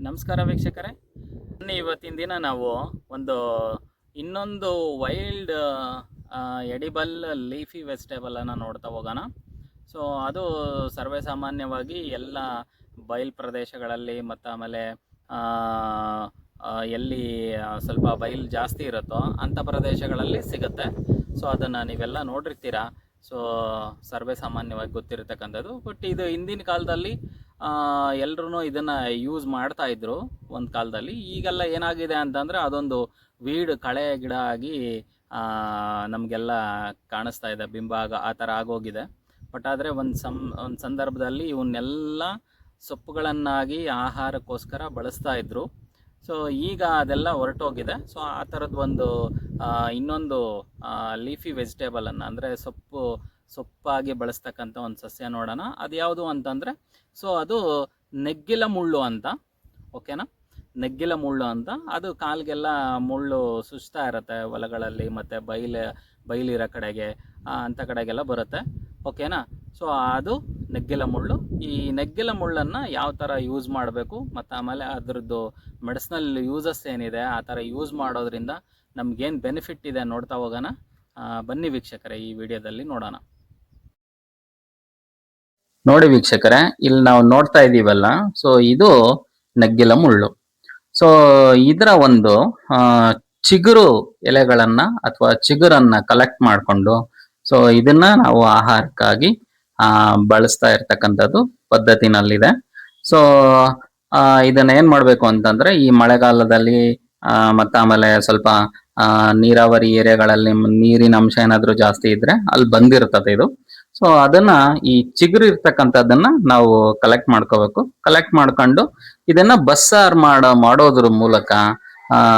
ನಮಸ್ಕಾರ ವೀಕ್ಷಕರೇ. ಇವತ್ತಿನ ದಿನ ನಾವು ಒಂದು ಇನ್ನೊಂದು ವೈಲ್ಡ್ ಎಡಿಬಲ್ ಲೀಫಿ ವೆಜಿಟೇಬಲನ್ನು ನೋಡ್ತಾ ಹೋಗೋಣ. ಸೊ ಅದು ಸರ್ವೇ ಸಾಮಾನ್ಯವಾಗಿ ಎಲ್ಲ ಬಯಲು ಪ್ರದೇಶಗಳಲ್ಲಿ ಮತ್ತು ಆಮೇಲೆ ಎಲ್ಲಿ ಸ್ವಲ್ಪ ಬಯಲು ಜಾಸ್ತಿ ಇರುತ್ತೋ ಅಂಥ ಪ್ರದೇಶಗಳಲ್ಲಿ ಸಿಗುತ್ತೆ. ಸೊ ಅದನ್ನು ನೀವೆಲ್ಲ ನೋಡಿರ್ತೀರಾ. ಸೊ ಸರ್ವೇ ಸಾಮಾನ್ಯವಾಗಿ ಗೊತ್ತಿರತಕ್ಕಂಥದ್ದು. ಬಟ್ ಇದು ಹಿಂದಿನ ಕಾಲದಲ್ಲಿ ಎಲ್ಲರೂ ಇದನ್ನು ಯೂಸ್ ಮಾಡ್ತಾ ಇದ್ರು ಒಂದು ಕಾಲದಲ್ಲಿ. ಈಗೆಲ್ಲ ಏನಾಗಿದೆ ಅಂತಂದರೆ ಅದೊಂದು ವೀಡ್, ಕಳೆ ಗಿಡ ಆಗಿ ನಮಗೆಲ್ಲ ಕಾಣಿಸ್ತಾ ಇದೆ. ಬಿಂಬ ಆಗ, ಆ ಥರ ಆಗೋಗಿದೆ. ಬಟ್ ಆದರೆ ಒಂದು ಸಂ, ಒಂದು ಸಂದರ್ಭದಲ್ಲಿ ಇವನ್ನೆಲ್ಲ ಸೊಪ್ಪುಗಳನ್ನಾಗಿ, ಆಹಾರಕ್ಕೋಸ್ಕರ ಬಳಸ್ತಾ ಇದ್ರು. ಸೊ ಈಗ ಅದೆಲ್ಲ ಹೊರಟೋಗಿದೆ. ಸೊ ಆ ಥರದ್ದು ಒಂದು ಇನ್ನೊಂದು ಲೀಫಿ ವೆಜಿಟೇಬಲನ್ನು ಅಂದರೆ ಸೊಪ್ಪು ಸೊಪ್ಪಾಗಿ ಬಳಸ್ತಕ್ಕಂಥ ಒಂದು ಸಸ್ಯ ನೋಡೋಣ. ಅದು ಯಾವುದು ಅಂತಂದರೆ, ಸೊ ಅದು ನೆಗ್ಗಿಲ ಮುಳ್ಳು ಅಂತ ಓಕೆನಾ ನೆಗ್ಗಿಲ ಮುಳ್ಳು ಅಂತ. ಅದು ಕಾಲಿಗೆಲ್ಲ ಮುಳ್ಳು ಸುಸ್ತಾ ಇರುತ್ತೆ ಹೊಲಗಳಲ್ಲಿ, ಮತ್ತು ಬೈಲು, ಬೈಲಿರೋ ಕಡೆಗೆ ಅಂಥ ಕಡೆಗೆಲ್ಲ ಬರುತ್ತೆ ಓಕೆನಾ ಸೊ ಅದು ನೆಗ್ಗಿಲ ಮುಳ್ಳು. ಈ ನೆಗ್ಗಿಲ ಮುಳ್ಳನ್ನು ಯಾವ ಥರ ಯೂಸ್ ಮಾಡಬೇಕು, ಮತ್ತು ಆಮೇಲೆ ಅದರದ್ದು ಮೆಡಿಸ್ನಲ್ ಯೂಸಸ್ ಏನಿದೆ, ಆ ಥರ ಯೂಸ್ ಮಾಡೋದ್ರಿಂದ ನಮಗೇನು ಬೆನಿಫಿಟ್ ಇದೆ ನೋಡ್ತಾ ಹೋಗೋಣ. ಬನ್ನಿ ವೀಕ್ಷಕರೇ ಈ ವಿಡಿಯೋದಲ್ಲಿ ನೋಡೋಣ. ನೋಡಿ ವೀಕ್ಷಕರೇ ಇಲ್ಲಿ ನಾವು ನೋಡ್ತಾ ಇದ್ದೀವಲ್ಲ ಸೊ ಇದು ನಗ್ಗಿಲ ಮುಳ್ಳು. ಸೊ ಇದರ ಒಂದು ಚಿಗುರು ಎಲೆಗಳನ್ನ ಅಥವಾ ಚಿಗುರನ್ನ ಕಲೆಕ್ಟ್ ಮಾಡಿಕೊಂಡು ಸೊ ಇದನ್ನ ನಾವು ಆಹಾರಕ್ಕಾಗಿ ಆ, ಬಳಸ್ತಾ ಇರ್ತಕ್ಕಂಥದ್ದು ಪದ್ಧತಿನಲ್ಲಿದೆ. ಸೊ ಇದನ್ನ ಏನ್ ಮಾಡ್ಬೇಕು ಅಂತಂದ್ರೆ ಈ ಮಳೆಗಾಲದಲ್ಲಿ ಮತ್ತೆ ಆಮೇಲೆ ಸ್ವಲ್ಪ ನೀರಾವರಿ ಏರಿಯಾಗಳಲ್ಲಿ ನೀರಿನ ಅಂಶ ಏನಾದ್ರೂ ಜಾಸ್ತಿ ಇದ್ರೆ ಅಲ್ಲಿ ಬಂದಿರ್ತದೆ ಇದು. ಸೊ ಅದನ್ನ ಈ ಚಿಗುರು ಇರ್ತಕ್ಕಂಥದ್ದನ್ನ ನಾವು ಕಲೆಕ್ಟ್ ಮಾಡ್ಕೋಬೇಕು. ಕಲೆಕ್ಟ್ ಮಾಡ್ಕೊಂಡು ಇದನ್ನ ಬಸ್ಸಾರ್ ಮಾಡೋ, ಮಾಡೋದ್ರ ಮೂಲಕ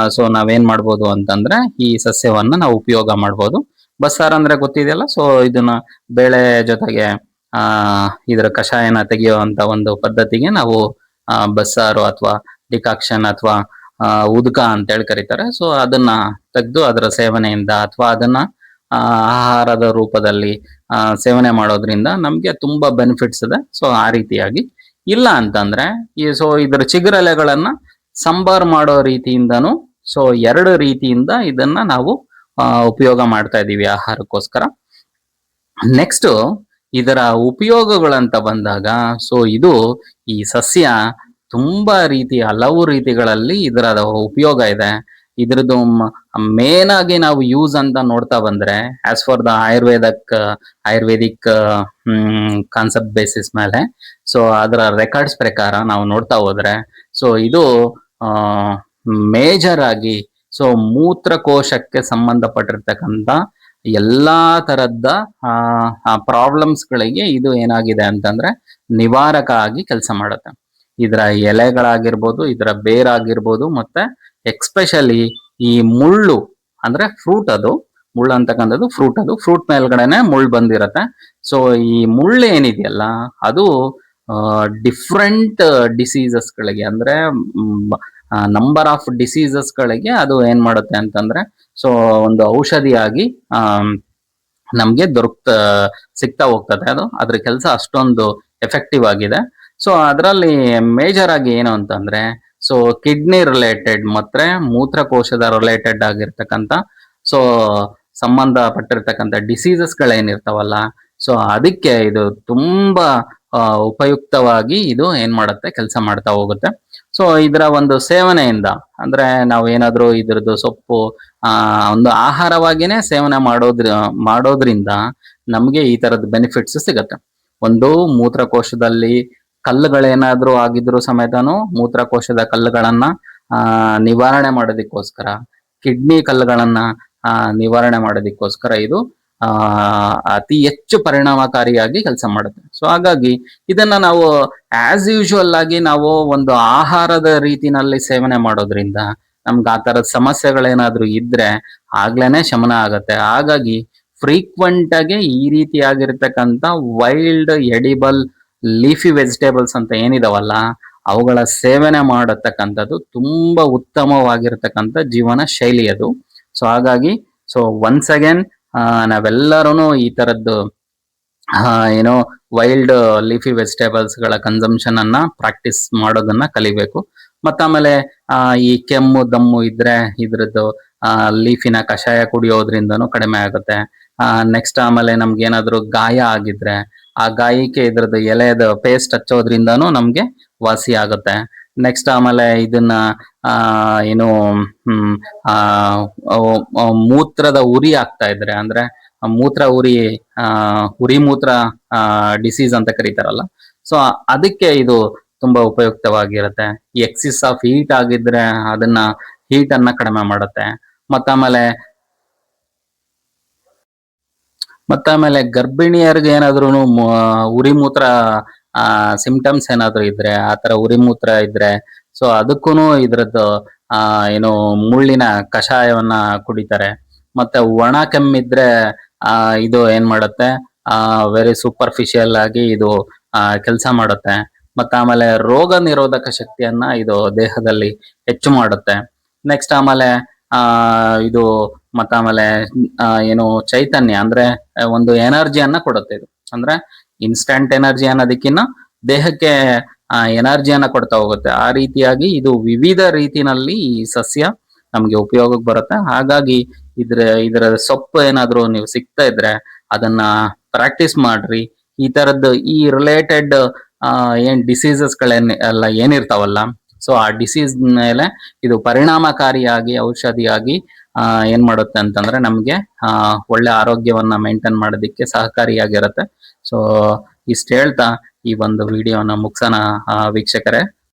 ಸೊ ನಾವೇನ್ ಮಾಡ್ಬೋದು ಅಂತಂದ್ರೆ ಈ ಸಸ್ಯವನ್ನ ನಾವು ಉಪಯೋಗ ಮಾಡ್ಬೋದು. ಬಸ್ಸಾರ್ ಅಂದ್ರೆ ಗೊತ್ತಿದೆಯಲ್ಲ? ಸೊ ಇದನ್ನ ಬೇಳೆ ಜೊತೆಗೆ, ಆ, ಇದರ ಕಷಾಯನ ತೆಗೆಯುವಂತ ಒಂದು ಪದ್ಧತಿಗೆ ನಾವು ಬಸ್ಸಾರು ಅಥವಾ ಡಿಕಾಕ್ಷನ್ ಅಥವಾ ಉದ್ಕ ಅಂತ ಹೇಳಿ ಕರೀತಾರೆ. ಸೊ ಅದನ್ನ ತೆಗೆದು ಅದರ ಸೇವನೆಯಿಂದ ಅಥವಾ ಅದನ್ನ ಆಹಾರದ ರೂಪದಲ್ಲಿ ಸೇವನೆ ಮಾಡೋದ್ರಿಂದ ನಮ್ಗೆ ತುಂಬಾ ಬೆನಿಫಿಟ್ಸ್ ಇದೆ. ಸೊ ಆ ರೀತಿಯಾಗಿ ಇಲ್ಲ ಅಂತಂದ್ರೆ ಈ ಸೊ ಇದರ ಚಿಗುರೆಲೆಗಳನ್ನ ಸಂಬಾರ್ ಮಾಡೋ ರೀತಿಯಿಂದನೂ ಸೊ ಎರಡು ರೀತಿಯಿಂದ ಇದನ್ನ ನಾವು ಉಪಯೋಗ ಮಾಡ್ತಾ ಇದ್ದೀವಿ ಆಹಾರಕ್ಕೋಸ್ಕರ. ನೆಕ್ಸ್ಟ್ ಇದರ ಉಪಯೋಗಗಳಂತ ಬಂದಾಗ ಸೊ ಇದು ಈ ಸಸ್ಯ ತುಂಬಾ ರೀತಿ ಹಲವು ರೀತಿಗಳಲ್ಲಿ ಇದರ ಉಪಯೋಗ ಇದೆ. ಇದ್ರದ್ದು ಮೇನ್ ಆಗಿ ನಾವು ಯೂಸ್ ಅಂತ ನೋಡ್ತಾ ಬಂದ್ರೆ ಆಸ್ ಫಾರ್ ದ ಆಯುರ್ವೇದಕ್, ಆಯುರ್ವೇದಿಕ್ ಕಾನ್ಸೆಪ್ಟ್ ಬೇಸಿಸ್ ಮೇಲೆ ಸೊ ಅದರ ರೆಕಾರ್ಡ್ಸ್ ಪ್ರಕಾರ ನಾವು ನೋಡ್ತಾ ಹೋದ್ರೆ ಸೊ ಇದು ಮೇಜರ್ ಆಗಿ ಸೊ ಮೂತ್ರಕೋಶಕ್ಕೆ ಸಂಬಂಧಪಟ್ಟಿರ್ತಕ್ಕಂಥ ಎಲ್ಲಾ ತರದ್ದ ಪ್ರಾಬ್ಲಮ್ಸ್ ಗಳಿಗೆ ಇದು ಏನಾಗಿದೆ ಅಂತಂದ್ರೆ ನಿವಾರಕ ಆಗಿ ಕೆಲಸ ಮಾಡುತ್ತೆ. ಇದರ ಎಲೆಗಳಾಗಿರ್ಬೋದು, ಇದರ ಬೇರಾಗಿರ್ಬೋದು, ಮತ್ತೆ ಎಕ್ಸ್ಪೆಷಲಿ ಈ ಮುಳ್ಳು, ಅಂದ್ರೆ ಫ್ರೂಟ್ ಅದು. ಮುಳ್ಳು ಅಂತಕ್ಕಂಥದ್ದು ಫ್ರೂಟ್ ಅದು. ಫ್ರೂಟ್ ಮೇಲ್ಗಡೆನೆ ಮುಳ್ಳು ಬಂದಿರತ್ತೆ. ಸೊ ಈ ಮುಳ್ಳು ಏನಿದೆಯಲ್ಲ, ಅದು ಡಿಫ್ರೆಂಟ್ ಡಿಸೀಸಸ್ಗಳಿಗೆ ಅಂದ್ರೆ ನಂಬರ್ ಆಫ್ ಡಿಸೀಸಸ್ಗಳಿಗೆ ಅದು ಏನ್ ಮಾಡುತ್ತೆ ಅಂತಂದ್ರೆ ಸೊ ಒಂದು ಔಷಧಿಯಾಗಿ ನಮಗೆ ದೊರಕ್ತ, ಸಿಗ್ತಾ ಹೋಗ್ತದೆ ಅದು. ಅದ್ರ ಕೆಲಸ ಅಷ್ಟೊಂದು ಎಫೆಕ್ಟಿವ್ ಆಗಿದೆ. ಸೊ ಅದರಲ್ಲಿ ಮೇಜರ್ ಆಗಿ ಏನು ಅಂತಂದ್ರೆ ಸೊ ಕಿಡ್ನಿ ರಿಲೇಟೆಡ್ ಮತ್ತೆ ಮೂತ್ರಕೋಶದ ರಿಲೇಟೆಡ್ ಆಗಿರ್ತಕ್ಕಂಥ ಸೊ ಸಂಬಂಧಪಟ್ಟಿರ್ತಕ್ಕಂಥ ಡಿಸೀಸಸ್ಗಳೇನಿರ್ತಾವಲ್ಲ ಸೊ ಅದಕ್ಕೆ ಇದು ತುಂಬಾ ಉಪಯುಕ್ತವಾಗಿ ಇದು ಏನ್ ಮಾಡುತ್ತೆ, ಕೆಲಸ ಮಾಡ್ತಾ ಹೋಗುತ್ತೆ. ಸೊ ಇದರ ಒಂದು ಸೇವನೆಯಿಂದ, ಅಂದ್ರೆ ನಾವು ಏನಾದರೂ ಇದ್ರದ್ದು ಸೊಪ್ಪು ಒಂದು ಆಹಾರವಾಗಿನೇ ಸೇವನೆ ಮಾಡೋದ್ರ, ಮಾಡೋದ್ರಿಂದ ನಮಗೆ ಈ ತರದ ಬೆನಿಫಿಟ್ಸ್ ಸಿಗತ್ತೆ. ಒಂದು, ಮೂತ್ರಕೋಶದಲ್ಲಿ ಕಲ್ಲುಗಳೇನಾದ್ರೂ ಆಗಿದ್ರು ಸಮೇತನು ಮೂತ್ರಕೋಶದ ಕಲ್ಲುಗಳನ್ನ, ಆ, ನಿವಾರಣೆ ಮಾಡೋದಕ್ಕೋಸ್ಕರ, ಕಿಡ್ನಿ ಕಲ್ಲುಗಳನ್ನ, ಆ, ನಿವಾರಣೆ ಮಾಡೋದಕ್ಕೋಸ್ಕರ ಇದು, ಆ, ಅತಿ ಹೆಚ್ಚು ಪರಿಣಾಮಕಾರಿಯಾಗಿ ಕೆಲಸ ಮಾಡುತ್ತೆ. ಸೊ ಹಾಗಾಗಿ ಇದನ್ನ ನಾವು ಆಸ್ ಯೂಶುವಲ್ ಆಗಿ ನಾವು ಒಂದು ಆಹಾರದ ರೀತಿನಲ್ಲಿ ಸೇವನೆ ಮಾಡೋದ್ರಿಂದ ನಮ್ಗೆ ಆ ತರದ ಸಮಸ್ಯೆಗಳೇನಾದ್ರೂ ಇದ್ರೆ ಆಗ್ಲೇನೆ ಶಮನ ಆಗತ್ತೆ. ಹಾಗಾಗಿ ಫ್ರೀಕ್ವೆಂಟ್ ಆಗಿ ಈ ರೀತಿಯಾಗಿರ್ತಕ್ಕಂಥ ವೈಲ್ಡ್ ಎಡಿಬಲ್ ಲೀಫಿ ವೆಜಿಟೇಬಲ್ಸ್ ಅಂತ ಏನಿದಾವಲ್ಲ, ಅವುಗಳ ಸೇವನೆ ಮಾಡತಕ್ಕಂಥದ್ದು ತುಂಬಾ ಉತ್ತಮವಾಗಿರತಕ್ಕಂಥ ಜೀವನ ಶೈಲಿ ಅದು. ಸೊ ಹಾಗಾಗಿ ಸೊ ಒನ್ಸ್ ಅಗೇನ್ ನಾವೆಲ್ಲರೂ ಈ ತರದ್ದು ಏನೋ ವೈಲ್ಡ್ ಲೀಫಿ ವೆಜಿಟೇಬಲ್ಸ್ಗಳ ಕನ್ಸಂಪ್ಷನ್ ಅನ್ನ ಪ್ರಾಕ್ಟೀಸ್ ಮಾಡೋದನ್ನ ಕಲಿಬೇಕು. ಮತ್ತ ಆಮೇಲೆ ಆ, ಈ ಕೆಮ್ಮು ದಮ್ಮು ಇದ್ರೆ ಇದ್ರದ್ದು ಆ ಲೀಫಿನ ಕಷಾಯ ಕುಡಿಯೋದ್ರಿಂದನು ಕಡಿಮೆ ಆಗುತ್ತೆ. ಆ ನೆಕ್ಸ್ಟ್ ಆಮೇಲೆ ನಮ್ಗೆ ಏನಾದ್ರು ಗಾಯ ಆಗಿದ್ರೆ ಆ ಗಾಯಕ್ಕೆ ಇದ್ರದ್ದು ಎಲೆದ ಪೇಸ್ಟ್ ಹಚ್ಚೋದ್ರಿಂದನೂ ನಮ್ಗೆ ವಾಸಿ ಆಗುತ್ತೆ. ನೆಕ್ಸ್ಟ್ ಆಮೇಲೆ ಇದನ್ನ ಆ ಏನು ಆ ಮೂತ್ರದ ಉರಿ ಆಗ್ತಾ ಇದ್ರೆ ಅಂದ್ರೆ ಮೂತ್ರ ಉರಿ ಆ ಉರಿ ಮೂತ್ರ ಡಿಸೀಸ್ ಅಂತ ಕರೀತಾರಲ್ಲ. ಸೊ ಅದಕ್ಕೆ ಇದು ತುಂಬಾ ಉಪಯುಕ್ತವಾಗಿರುತ್ತೆ. ಎಕ್ಸಿಸ್ ಆಫ್ ಹೀಟ್ ಆಗಿದ್ರೆ ಅದನ್ನ ಹೀಟ್ ಅನ್ನ ಕಡಿಮೆ ಮಾಡುತ್ತೆ. ಮತ್ತಾಮೇಲೆ ಮತ್ತಾಮೇಲೆ ಗರ್ಭಿಣಿಯರಿಗೆ ಏನಾದ್ರು ಉರಿ ಮೂತ್ರ ಸಿಂಪ್ಟಮ್ಸ್ ಏನಾದ್ರು ಇದ್ರೆ ಆತರ ಉರಿ ಮೂತ್ರ ಇದ್ರೆ ಸೊ ಅದಕ್ಕೂನು ಇದ್ರದ್ದು, ಆ, ಏನು ಮುಳ್ಳಿನ ಕಷಾಯವನ್ನ ಕುಡಿತಾರೆ. ಮತ್ತೆ ಒಣ ಕೆಮ್ಮಿದ್ರೆ, ಆ, ಇದು ಏನ್ ಮಾಡುತ್ತೆ? ಆ ವೆರಿ ಸೂಪರ್ಫಿಷಿಯಲ್ ಆಗಿ ಇದು ಕೆಲಸ ಮಾಡುತ್ತೆ. ಮತ್ತೆ ಆಮೇಲೆ ರೋಗ ನಿರೋಧಕ ಶಕ್ತಿಯನ್ನ ಇದು ದೇಹದಲ್ಲಿ ಹೆಚ್ಚು ಮಾಡುತ್ತೆ. ನೆಕ್ಸ್ಟ್ ಆಮೇಲೆ, ಆ, ಇದು ಮತ್ತ ಆಮೇಲೆ ಏನು ಚೈತನ್ಯ ಅಂದ್ರೆ ಒಂದು ಎನರ್ಜಿಯನ್ನ ಕೊಡುತ್ತೆ ಇದು. ಅಂದ್ರೆ ಇನ್ಸ್ಟಂಟ್ ಎನರ್ಜಿ ಅನ್ನೋದಕ್ಕಿನ್ನ ದೇಹಕ್ಕೆ ಎನರ್ಜಿಯನ್ನ ಕೊಡ್ತಾ ಹೋಗುತ್ತೆ. ಆ ರೀತಿಯಾಗಿ ಇದು ವಿವಿಧ ರೀತಿನಲ್ಲಿ ಈ ಸಸ್ಯ ನಮ್ಗೆ ಉಪಯೋಗಕ್ಕೆ ಬರುತ್ತೆ. ಹಾಗಾಗಿ ಇದ್ರ, ಇದರ ಸೊಪ್ಪು ಏನಾದ್ರು ನೀವು ಸಿಗ್ತಾ ಇದ್ರೆ ಅದನ್ನ ಪ್ರಾಕ್ಟೀಸ್ ಮಾಡ್ರಿ. ಈ ತರದ್ದು ಈ ರಿಲೇಟೆಡ್ ಏನ್ ಡಿಸೀಸಸ್ ಎಲ್ಲ ಏನಿರ್ತಾವಲ್ಲ ಸೊ ಆ ಡಿಸೀಸ್ ಮೇಲೆ ಇದು ಪರಿಣಾಮಕಾರಿಯಾಗಿ, ಔಷಧಿಯಾಗಿ ಏನ್ ಮಾಡುತ್ತೆ ಅಂತಂದ್ರೆ ನಮ್ಗೆ ಒಳ್ಳೆ ಆರೋಗ್ಯವನ್ನ ಮೇಂಟೈನ್ ಮಾಡೋದಿಕ್ಕೆ ಸಹಕಾರಿಯಾಗಿರುತ್ತೆ. ಸೊ ಇಷ್ಟ ಹೇಳ್ತಾ ಈ ಒಂದು ವಿಡಿಯೋನ ಮುಗ್ಸೋಣ ವೀಕ್ಷಕರೇ.